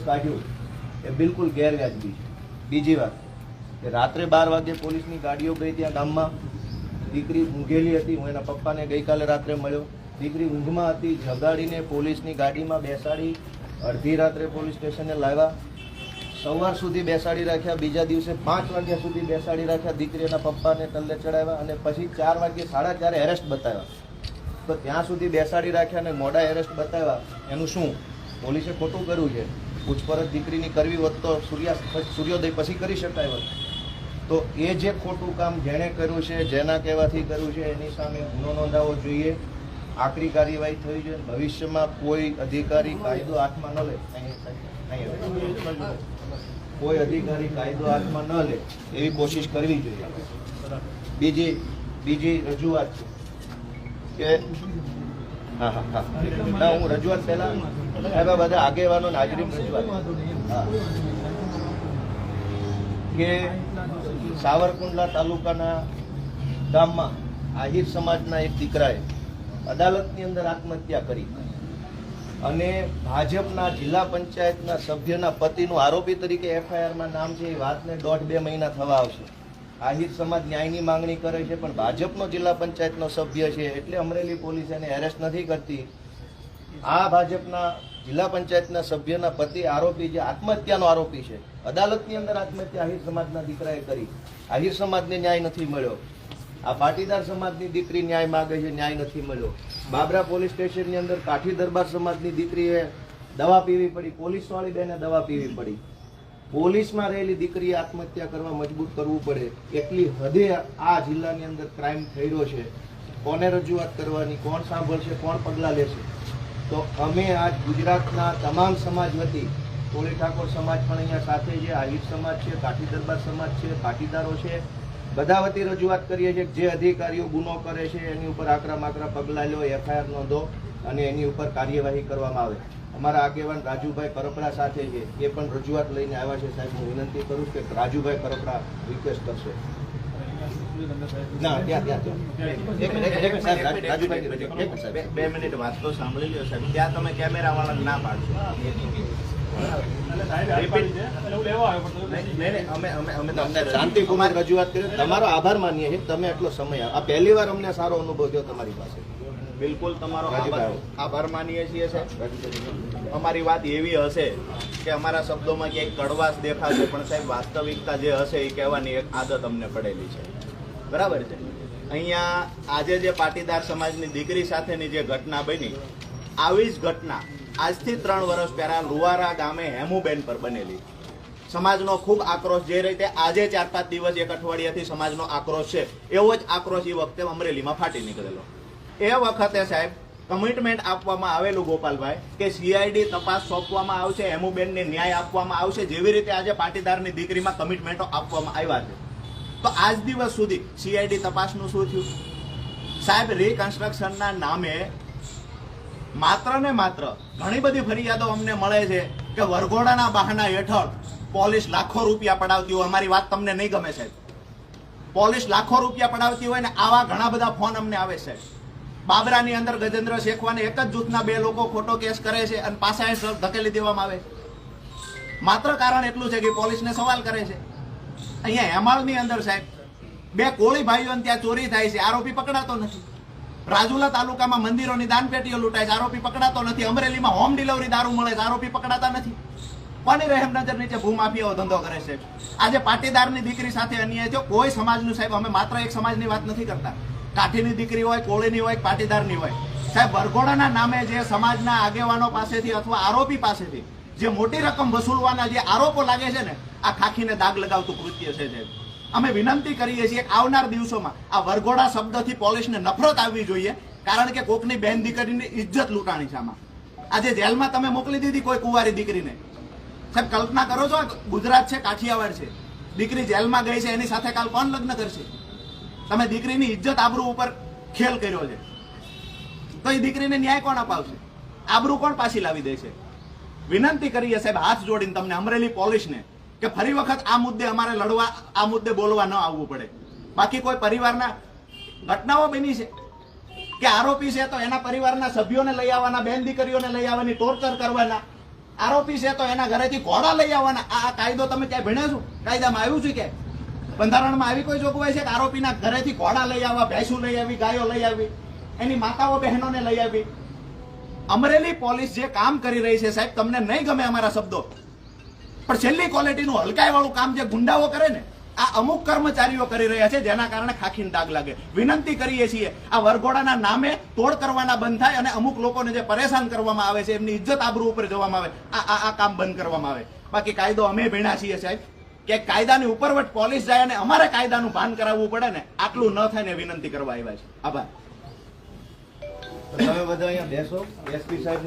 દિવસ કાઢ્યું એ બિલકુલ ગેરવ્યાજબી છે. બીજી વાત કે રાત્રે બાર વાગે પોલીસની ગાડીઓ ગઈ ત્યાં ગામમાં. દીકરી ઊંઘેલી હતી, હું એના પપ્પાને ગઈકાલે રાત્રે મળ્યો. દીકરી ઊંઘમાં હતી, જગાડીને પોલીસની ગાડીમાં બેસાડી, અડધી રાત્રે પોલીસ સ્ટેશને લાવ્યા. સવાર સુધી બેસાડી રાખ્યા, બીજા દિવસે પાંચ વાગ્યા સુધી બેસાડી રાખ્યા દીકરીના પપ્પાને તલ્લે ચડાવ્યા અને પછી ચાર વાગ્યે સાડા ચારે એરેસ્ટ બતાવ્યા. તો ત્યાં સુધી બેસાડી રાખ્યા અને મોડા એરેસ્ટ બતાવ્યા. એનું શું? પોલીસે ખોટું કર્યું છે? પૂછપરછ દીકરીની કરવી હોત તો સૂર્યાસ્ત સૂર્યોદય પછી કરી શકાય હોત. તો એ જે ખોટું કામ જેણે કર્યું છે, જેના કહેવાથી કર્યું છે, એની સામે ગુનો નોંધાવવો જોઈએ. આકરી કાર્યવાહી થવી જોઈએ. ભવિષ્યમાં કોઈ અધિકારી કાયદો હાથમાં ન લે. અહીં. કોઈ અધિકારી કાયદો હાથમાં ન લે એવી કોશિશ કરવી જોઈએ. બીજી બીજી રજૂઆત છે કે હા હા ના હું રજૂઆત પહેલા સાહેબ બધા આગેવાનો નાગરિક રજૂઆત કે સાવરકુંડલા તાલુકાના ગામમાં આહિર સમાજના એક દીકરાએ અદાલતની અંદર આત્મહત્યા કરી અને ભાજપના જિલ્લા પંચાયતના સભ્યના પતિનું આરોપી તરીકે એફઆઈઆરમાં નામ છે, એ વાતને દોઢ બે મહિના થવા આવશે. આહિર સમાજ ન્યાયની માંગણી કરે છે, પણ ભાજપનો જિલ્લા પંચાયતનો સભ્ય છે, એટલે અમરેલી પોલીસ એને એરેસ્ટ નથી કરતી. આ ભાજપના જિલ્લા પંચાયતના સભ્યના પતિ આરોપી જે આત્મહત્યાનો આરોપી છે, અદાલતની અંદર આત્મહત્યા આહિર સમાજના દીકરાએ કરી. આહિર સમાજને ન્યાય નથી મળ્યો. આ પાટીદાર સમાજની દીકરી ન્યાય માગે છે, ન્યાય નથી મળ્યો. બાબરા પોલીસ સ્ટેશનની અંદર કાઠી દરબાર સમાજની દીકરીએ દવા પીવી પડી, પોલીસવાળી બેને દવા પીવી પડી. પોલીસમાં રહેલી દીકરીએ આત્મહત્યા કરવા મજબૂર કરવું પડે એટલી હદે આ જિલ્લાની અંદર ક્રાઇમ થયો છે. કોને રજૂઆત કરવાની, કોણ સાંભળશે, કોણ પગલાં લેશે? તો અમે આજ ગુજરાતના તમામ સમાજ વતી, કોળી ઠાકોર સમાજ પણ અહીંયા સાથે છે, આહિર સમાજ છે, કાઠી દરબાર સમાજ છે, પાટીદારો છે, બધા વતી રજૂઆત કરીએ છીએ જે અધિકારીઓ ગુનો કરે છે, એની ઉપર આકરા માકરા પગલાં લો, એફઆઈઆર નોંધો અને એની ઉપર કાર્યવાહી કરવામાં આવે. અમારા આગેવાન રાજુભાઈ કરપડા સાથે છે એ પણ રજૂઆત લઈને આવ્યા છે. સાહેબ હું વિનંતી કરું છું કે રાજુભાઈ કરપડા રિક્વેસ્ટ કરશે. ના ત્યાં ત્યાં. બે- મિનિટ વાત તો સાંભળી લો સાહેબ. ત્યાં તમે કેમેરાવાળા ના પાડશો. Repeat. નહીં, નહીં, અમે અમે અમે તમને શાંતિપૂર્વક રજૂઆત કરી તમારો આભાર માનીએ છીએ તમે એટલો સમય આ પહેલી વાર અમને સારો અનુભવ થયો તમારી પાસે. બિલકુલ તમારો આભાર માનીએ છીએ સાહેબ અમારી વાત એવી હશે કે અમારા શબ્દોમાં ક્યાંક કડવાશ દેખાશે પણ સાહેબ વાસ્તવિકતા જે હશે એ કહેવાની એક આદત અમને પડેલી છે. બરાબર છે? અહીંયા આજે જે પાટીદાર સમાજની દીકરી સાથેની જે ઘટના બની આવી જ ઘટના આજથી ત્રણ વર્ષ પહેલા લુવારા ગામે હેમુબેન પર બનેલી. સમાજનો ખૂબ આક્રોશ જે રીતે આજે ચાર પાંચ દિવસ એક અઠવાડિયાથી સમાજનો આક્રોશ છે એવો જ આક્રોશ એ વખતે અમરેલીમાં ફાટી નીકળેલો. એ વખતે સાહેબ કમિટમેન્ટ આપવામાં આવેલું ગોપાલભાઈ, કે સીઆઈડી તપાસ સોંપવામાં આવશે, હેમુબેનને ન્યાય આપવામાં આવશે, જેવી રીતે આજે પાટીદારની દીકરીમાં કમિટમેન્ટો આપવામાં આવ્યા છે. તો આજ દિવસ સુધી સીઆઈડી તપાસનું શું થયું? સાહેબ રિકન્સ્ટ્રક્શનના નામે માત્ર ને માત્ર ઘણી બધી ફરિયાદો અમને મળે છે કે વરઘોડાના બહાના હેઠળ પોલીસ લાખો રૂપિયા પડાવતી હોય. અમારી વાત તમને નહીં ગમે સાહેબ. પોલીસ લાખો રૂપિયા પડાવતી હોય ને આવા ઘણા બધા ફોન અમને આવે છે. બાબરાની અંદર ગજેન્દ્ર શેખવાને એક જ જૂથના બે લોકો ખોટો કેસ કરે છે અને પાછા ધકેલી દેવામાં આવે માત્ર કારણ એટલું છે કે પોલીસને સવાલ કરે છે. અહીંયા હેમાળની અંદર સાહેબ, બે કોળી ભાઈઓને ત્યાં ચોરી થાય છે, આરોપી પકડાતો નથી. રાજુલા તાલુકામાં મંદિરોની દાનપેટીઓ લૂંટાય છે, આરોપી પકડાતો નથી. અમરેલીમાં હોમ ડિલિવરી દારૂ મળે છે, આરોપી પકડાતા નથી. કોની રહેમ નજર નીચે ભૂમાફિયાઓ ધંધો કરે છે? આજે પાટીદારની દીકરી સાથે અન્યાય થયો. કોઈ સમાજનું સાહેબ, અમે માત્ર એક સમાજની વાત નથી કરતા. કાઠીની દીકરી હોય, કોળીની હોય પાટીદારની હોય. સાહેબ, વરઘોડાના નામે જે સમાજના આગેવાનો પાસેથી અથવા આરોપી પાસેથી જે મોટી રકમ વસૂલવાના જે આરોપો લાગે છે ને, આ ખાખીને દાગ લગાવતું કૃત્ય છે, સાહેબ. અમે વિનંતી કરીએ છીએ આવનાર દિવસોમાં આ વરઘોડા શબ્દથી પોલીસને નફરત આવવી જોઈએ, કારણ કે કોકની બેન દીકરીની ઇજ્જત લૂંટાણી છે આમાં. આજે જેલમાં તમે મોકલી દીધી કોઈ કુંવારી દીકરીને. સાહેબ, કલ્પના કરો છો ગુજરાત છે, કાઠિયાવાડ છે. દીકરી જેલમાં ગઈ છે, એની સાથે કાલ કોણ લગ્ન કરશે? તમે દીકરીની ઇજ્જત આબરૂ ઉપર ખેલ કર્યો છે. તો એ દીકરીને ન્યાય કોણ અપાવશે? આબરૂ કોણ પાછી લાવી દે છે? વિનંતી કરીએ સાહેબ, હાથ જોડીને તમને અમરેલી પોલીસને કે ફરી વખત આ મુદ્દે અમારે લડવા, આ મુદ્દે બોલવા ન આવવું પડે. બાકી કોઈ પરિવારના ઘટનાઓ બની છે? કે આરોપી છે તો એના પરિવારના સભ્યોને લઈ આવવાના, બેન દીકરીઓને લઈ આવવાની ટોર્ચર કરવાના? આરોપી છે તો એના ઘરેથી ઘોડા લઈ આવવાના? આ આ કાયદો તમે ક્યાંય ભણ્યા છો? કાયદામાં આવ્યું છે કે બંધારણમાં આવી કોઈ જોગવાઈ છે કે આરોપીના ઘરેથી ઘોડા લઈ આવવા, ભેંસું લઈ આવી, ગાયો લઈ આવી, એની માતાઓ, બહેનોને લઈ આવી? અમરેલી પોલીસ જે કામ કરી રહી છે સાહેબ, તમને નહીં ગમે અમારા શબ્દો. પણ છેલ્લી ક્વોલિટીનું હલકાઈ વાળું કામ જે ગુંડાઓ કરે ને, આ અમુક કર્મચારીઓ કરી રહ્યા છે, જેના કારણે ખાખીને ડાગ લાગે. વિનંતી કરીએ છીએ, આ વરઘોડાના નામે તોડ કરવાના બંધ થાય અને અમુક લોકોને જે પરેશાન કરવામાં આવે છે, એમની ઇજ્જત આબરૂ ઉપર જવામાં આવે આ આ કામ બંધ કરવામાં આવે. બાકી કાયદો અમે ભીણા છીએ સાહેબ. કે કાયદાની ઉપરવટ પોલીસ જાય અને અમારે કાયદાનું ભાન કરાવવું પડે ને, આટલું ન થાય ને વિનંતી કરવા આવ્યા છે. આભાર. તમે બધા અહીંયા બેસો એસપી સાહેબ